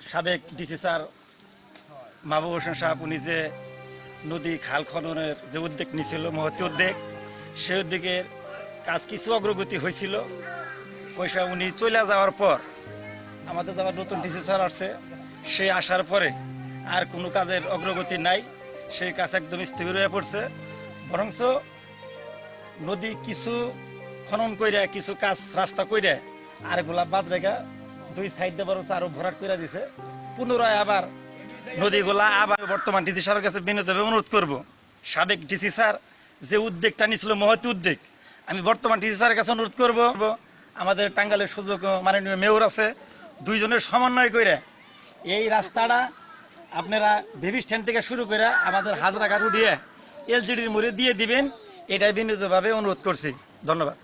সাবেক DC sir Mahbub Hossain সাহেব, উনি যে নদী খাল খননের যে উদ্যোগ নিয়েছিল, মহতি উদ্যোগ সেই উদ্যোগের কাজ কিছু অগ্রগতি হয়েছিল। পয়সা উনি চলে যাওয়ার পর আমাদের যাবার নতুন ডিসি স্যার আসছে, সে আসার পরে আর কোনো কাজের অগ্রগতি নাই, সেই কাজ একদম স্থবির হয়ে পড়ছে। বরঞ্চ নদী কিছু খনন কইরা, কিছু কাজ রাস্তা কইরা আর এগুলা বাদ রেখা দুই সাইড দিয়ে বরঞ্চ আরও ভরাট করে দিছে। পুনরায় আবার নদীগুলা আবার বর্তমান ডিসি স্যারের কাছে বিনোদভাবে অনুরোধ করব। সাবেক ডিসি স্যার যে উদ্যোগটা নিয়েছিল মহতি উদ্যোগ, আমি বর্তমান ডিসি স্যারের কাছে অনুরোধ করব। আমাদের টাঙ্গালের সুযোগ মাননীয় মেয়র আছে, দুইজনের সমন্বয় করে এই রাস্তাটা আপনারা বেবি স্ট্যান্ড থেকে শুরু করে আমাদের হাজরা ঘাট উঠিয়ে এলজিডির মুড়ে দিয়ে দিবেন, এটাই বিনীতভাবে অনুরোধ করছি। ধন্যবাদ।